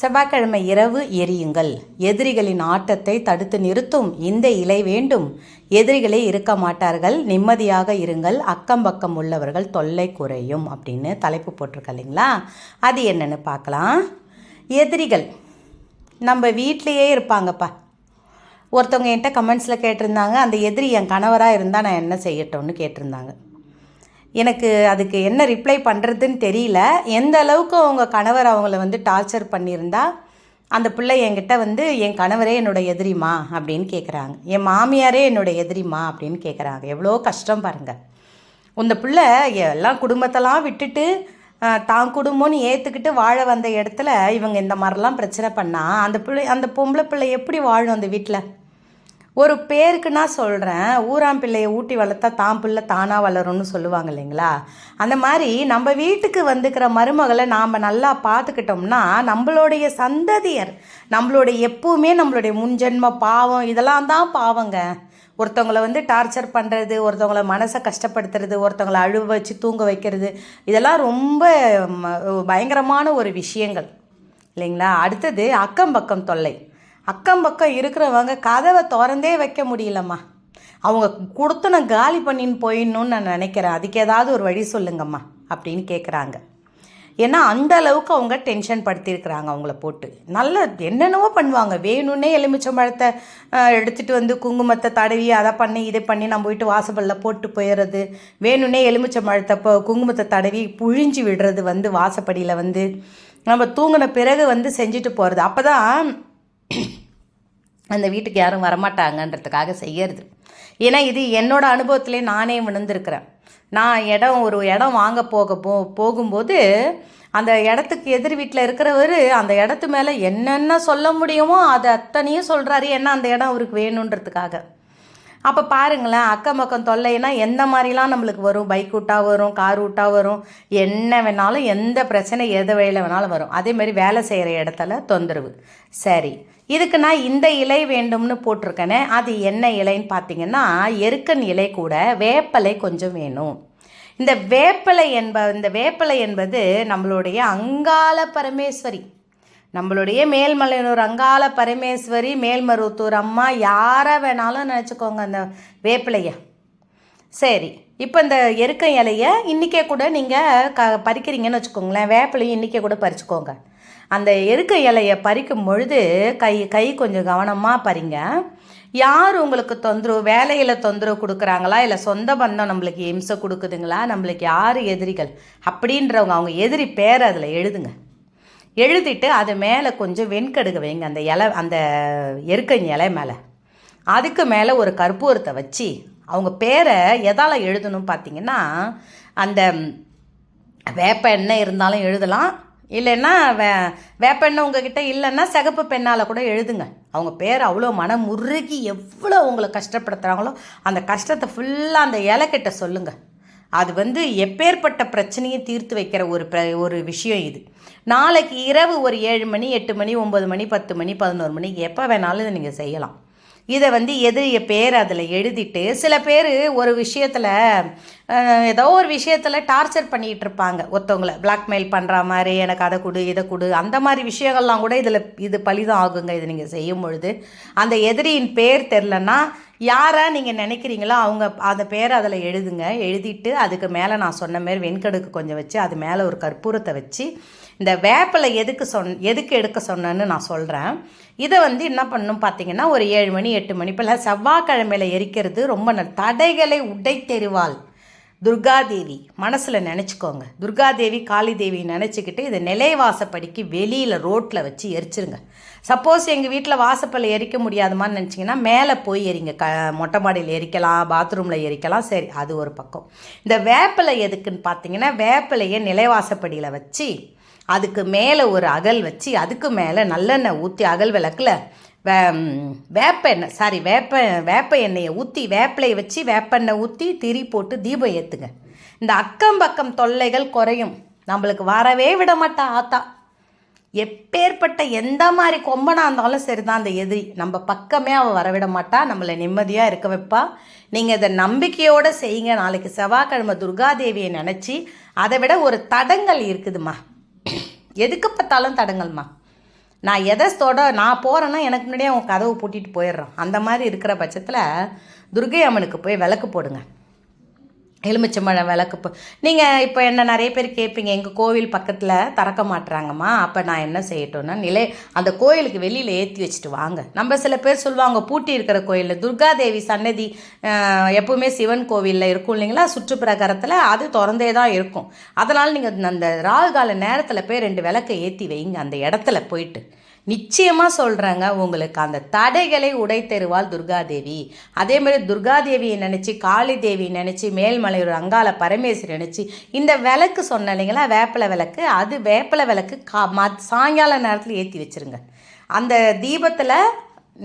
செவ்வாய்க்கிழமை இரவு எரியுங்கள். எதிரிகளின் ஆட்டத்தை தடுத்து நிறுத்தும் இந்த இலை வேண்டும். எதிரிகளே இருக்க மாட்டார்கள். நிம்மதியாக இருங்கள். அக்கம் பக்கம் உள்ளவர்கள் தொல்லை குறையும் அப்படின்னு தலைப்பு போட்டிருக்க இல்லைங்களா? அது என்னன்னு பார்க்கலாம். எதிரிகள் நம்ம வீட்லேயே இருப்பாங்கப்பா. ஒருத்தவங்க என்கிட்ட கமெண்ட்ஸில் கேட்டிருந்தாங்க. அந்த எதிரி என் கணவராக இருந்தால் நான் என்ன செய்யட்டோன்னு கேட்டிருந்தாங்க. எனக்கு அதுக்கு என்ன ரிப்ளை பண்ணுறதுன்னு தெரியல. எந்த அளவுக்கு அவங்க கணவர் அவங்கள வந்து டார்ச்சர் பண்ணியிருந்தா அந்த பிள்ளை என்கிட்ட வந்து என் கணவரே என்னோட எதிரிமா அப்படின்னு கேட்குறாங்க என் மாமியாரே என்னோட எதிரிமா அப்படின்னு கேட்குறாங்க எவ்வளோ கஷ்டம் பாருங்கள் இந்த பிள்ளை எல்லாம் குடும்பத்தெல்லாம் விட்டுட்டு தான் குடும்பம்னு ஏற்றுக்கிட்டு வாழ வந்த இடத்துல இவங்க இந்த மாதிரிலாம் பிரச்சனை பண்ணால் அந்த பிள்ளை அந்த பொம்பளை பிள்ளை எப்படி வாழும் அந்த வீட்டில் ஒரு பேருக்கு நான் சொல்கிறேன் ஊராம் பிள்ளையை ஊட்டி வளர்த்தா தான் பிள்ளை தானாக வளரும்னு சொல்லுவாங்க இல்லைங்களா? அந்த மாதிரி நம்ம வீட்டுக்கு வந்துக்கிற மருமகளை நாம் நல்லா பார்த்துக்கிட்டோம்னா நம்மளுடைய சந்ததியர் நம்மளுடைய எப்பவுமே நம்மளுடைய முன்ஜென்ம பாவம் இதெல்லாம் தான் பாவங்க. ஒருத்தவங்கள வந்து டார்ச்சர் பண்ணுறது ஒருத்தவங்கள மனசை கஷ்டப்படுத்துறது ஒருத்தவங்களை அழுவ வச்சு தூங்க வைக்கிறது இதெல்லாம் ரொம்ப ம, பயங்கரமான ஒரு விஷயங்கள். இல்லைங்களா? அடுத்தது அக்கம் பக்கம் தொல்லை. அக்கம் பக்கம் இருக்கிறவங்க கதவை திறந்தே வைக்க முடியலம்மா. அவங்க கொடுத்து நான் காலி பண்ணின்னு போயிடணும்னு நான் நினைக்கிறேன். அதுக்கு ஏதாவது ஒரு வழி சொல்லுங்கம்மா அப்படின்னு கேட்குறாங்க ஏன்னா அந்த அளவுக்கு அவங்க டென்ஷன் படுத்தியிருக்கிறாங்க அவங்கள போட்டு. நல்ல என்னென்னவோ பண்ணுவாங்க. வேணும்னே எலுமிச்சம்பழத்தை எடுத்துகிட்டு வந்து குங்குமத்தை தடவி அதை பண்ணி இதை பண்ணி நம்ம போயிட்டு வாசப்பல்ல போட்டு போயிடுறது. வேணும்னே எலுமிச்சம்பழத்தை இப்போ குங்குமத்தை தடவி புழிஞ்சு விடுறது வந்து வாசப்படியில் வந்து. நம்ம தூங்கின பிறகு வந்து செஞ்சுட்டு போகிறது அப்போ தான் அந்த வீட்டுக்கு யாரும் வரமாட்டாங்கன்றதுக்காக செய்யறது. ஏன்னா இது என்னோட அனுபவத்திலே நானே விழுந்திருக்கிறேன் நான் இடம் ஒரு இடம் வாங்க போக போ போகும்போது அந்த இடத்துக்கு எதிர் வீட்டில் இருக்கிறவர் அந்த இடத்து மேலே என்னென்ன சொல்ல முடியுமோ அது அத்தனையும் சொல்கிறாரு ஏன்னா அந்த இடம் அவருக்கு வேணுன்றதுக்காக. அப்போ பாருங்களேன் அக்கம் பக்கம் தொல்லைனா எந்த மாதிரிலாம் நம்மளுக்கு வரும்? பைக் விட்டா வரும் கார் விட்டா வரும்? என்ன வேணாலும் எந்த பிரச்சனை எது வழியில் வேணாலும் வரும். அதேமாரி வேலை செய்கிற இடத்துல தொந்தரவு. சரி இதுக்கு நான் இந்த இலை வேண்டும்னு போட்டிருக்கேனே அது என்ன இலைன்னு பார்த்தீங்கன்னா எருக்கன் இலை கூட வேப்பலை கொஞ்சம் வேணும். இந்த வேப்பலை என்ப இந்த வேப்பலை என்பது நம்மளுடைய அங்காள பரமேஸ்வரி. நம்மளுடைய மேல்மலையனூர் அங்காள பரமேஸ்வரி மேல்மருவத்தூர் அம்மா யாரை வேணாலும் நினச்சிக்கோங்க அந்த வேப்பிலைய. சரி இப்போ இந்த எருக்க இலைய இன்றைக்கே கூட நீங்கள் க பறிக்கிறீங்கன்னு வச்சுக்கோங்களேன். வேப்பிலையும் இன்றைக்கே கூட பறிச்சுக்கோங்க. அந்த எருக்க இலையை பறிக்கும் பொழுது கை கை கொஞ்சம் கவனமாக பறிங்க. யார் உங்களுக்கு தொந்தரவு வேலையில் தொந்தரவு கொடுக்குறாங்களா? இல்லை சொந்த பந்தம் நம்மளுக்கு இம்சை கொடுக்குதுங்களா? நம்மளுக்கு யார் எதிரிகள்? அப்படின்றவங்க அவங்க எதிரி பேர் அதில் எழுதுங்க. எழுதிட்டு அது மேலே கொஞ்சம் வெண்கடுகு வைங்க. அந்த இலை அந்த எருக்கன் இலை மேலே. அதுக்கு மேலே ஒரு கற்பூரத்தை வச்சு அவங்க பேரை எதால் எழுதணும் பார்த்தீங்கன்னா அந்த வேப்ப எண்ணெய் இருந்தாலும் எழுதலாம். இல்லைன்னா வே வேப்ப எண்ணெய் உங்ககிட்ட இல்லைன்னா சிகப்பு பெண்ணால் கூட எழுதுங்க. அவங்க பேர் அவ்வளோ மனம் முருகி எவ்வளோ அவங்கள கஷ்டப்படுத்துகிறாங்களோ அந்த கஷ்டத்தை ஃபுல்லாக அந்த இலைக்கிட்ட சொல்லுங்கள் அது வந்து எப்பேற்பட்ட பிரச்சனையை தீர்த்து வைக்கிற ஒரு பிர ஒரு விஷயம் இது. நாளைக்கு இரவு ஒரு ஏழு மணி எட்டு மணி ஒம்பது மணி பத்து மணி பதினோரு மணி எப்போ வேணாலும் இதை நீங்கள் செய்யலாம். இதை வந்து எதிரிய பேர் அதில் எழுதிட்டு சில பேர் ஒரு விஷயத்தில் ஏதோ ஒரு விஷயத்தில் டார்ச்சர் பண்ணிகிட்டு இருப்பாங்க. ஒருத்தவங்களை பிளாக்மெயில் பண்ணுற மாதிரி எனக்கு அதை கொடு இதை கொடு அந்த மாதிரி விஷயங்கள்லாம் கூட இதில் இது பழிதான் ஆகுங்க இதை நீங்கள் செய்யும் பொழுது. அந்த எதிரியின் பேர் தெரிலன்னா யாரை நீங்கள் நினைக்கிறீங்களோ அவங்க அந்த பேரை அதில் எழுதுங்க. எழுதிட்டு அதுக்கு மேலே நான் சொன்ன மாதிரி வெண்கடுக்கு கொஞ்சம் வச்சு அது மேலே ஒரு கற்பூரத்தை வச்சு இந்த வேப்பிலை எதுக்கு சொன் எதுக்கு எடுக்க சொன்னேன்னு நான் சொல்கிறேன் இதை வந்து என்ன பண்ணணும் பார்த்தீங்கன்னா ஒரு ஏழு மணி எட்டு மணி போல் செவ்வாய்க்கிழமையில் எரிக்கிறது ரொம்ப நல் தடைகளை உடைத்தெறிவாள். துர்காதேவி மனசில் நினச்சிக்கோங்க. துர்காதேவி காளிதேவி நினச்சிக்கிட்டு இதை நிலைவாசப்படிக்கு வெளியில் ரோட்டில் வச்சு எரிச்சிருங்க. சப்போஸ் எங்கள் வீட்டில் வாசப்பல்ல எரிக்க முடியாதுமான்னு நினச்சிங்கன்னா மேலே போய் எரிங்க. க மொட்டை மாடியில் எரிக்கலாம் பாத்ரூமில் எரிக்கலாம் சரி அது ஒரு பக்கம். இந்த வேப்பிலை எதுக்குன்னு பார்த்தீங்கன்னா வேப்பிலையை நிலைவாசப்படியில் வச்சு அதுக்கு மேலே ஒரு அகல் வச்சு அதுக்கு மேலே நல்லெண்ணெய் ஊற்றி அகல் விளக்கில் வே வேப்ப எண்ணெய் சாரி வேப்ப வேப்ப எண்ணெயை ஊற்றி வேப்பிலையை வச்சு வேப்பெண்ணெய் ஊற்றி திரி போட்டு தீபம் ஏற்றுங்க இந்த அக்கம் பக்கம் தொல்லைகள் குறையும். நம்மளுக்கு வரவே விட மாட்டா ஆத்தா. எப்பேற்பட்ட எந்த மாதிரி கொம்பனாக இருந்தாலும் சரிதான் அந்த எதிரி. நம்ம பக்கமே அவள் வரவிட மாட்டா நம்மளை நிம்மதியாக இருக்க வைப்பா. நீங்கள் இதை நம்பிக்கையோடு செய்யுங்க. நாளைக்கு செவ்வாய்க்கிழமை துர்காதேவியை நினச்சி அதை விட ஒரு தடங்கள் இருக்குதுமா எதுக்கு பார்த்தாலும் தடங்கள்மா நான் எதை தொட நான் போகிறேன்னா எனக்கு முன்னாடியே அவன் கதவு பூட்டிட்டு போயிடுறான். அந்த மாதிரி இருக்கிற பட்சத்தில் துர்கை அம்மனுக்கு போய் விளக்கு போடுங்க. எலுமிச்சம்பழம் விளக்கு இப்போ நீங்கள் இப்போ என்ன நிறைய பேர் கேட்பீங்க எங்கள் கோவில் பக்கத்தில் திறக்க மாட்டுறாங்கம்மா அப்போ நான் என்ன செய்யட்டும்னா நிலை அந்த கோயிலுக்கு வெளியில் ஏற்றி வச்சுட்டு வாங்க. நம்ம சில பேர் சொல்லுவாங்க பூட்டி இருக்கிற கோயிலில் துர்காதேவி சன்னதி எப்போவுமே எப்பவுமே சிவன் கோவிலில் இருக்கும் இல்லைங்களா? சுற்றுப்பிரகாரத்தில் அது திறந்தே தான் இருக்கும். அதனால் நீங்கள் அந்த ராகு கால நேரத்தில் போய் ரெண்டு விளக்கை ஏற்றி வைங்க அந்த இடத்துல போயிட்டு. நிச்சயமாக சொல்கிறேங்க உங்களுக்கு அந்த தடைகளை உடைத்தெருவாள் துர்காதேவி. அதே மாதிரி துர்காதேவியை நினச்சி காளி தேவி நினச்சி மேல்மலையூர் அங்காள பரமேஸ்வரி நினச்சி இந்த விளக்கு சொன்ன இல்லைங்களா வேப்பிலை விளக்கு அது வேப்பிலை விளக்கு கா ம சாயங்கால நேரத்தில் ஏற்றி வச்சிருங்க. அந்த தீபத்தில்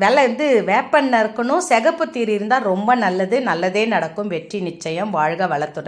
வெலை வந்து வேப்பெண்ணெய் இருக்கணும் சிகப்பு தீர் இருந்தால் ரொம்ப நல்லது நல்லதே நடக்கும் வெற்றி நிச்சயம் வாழ்க வளத்துடன்.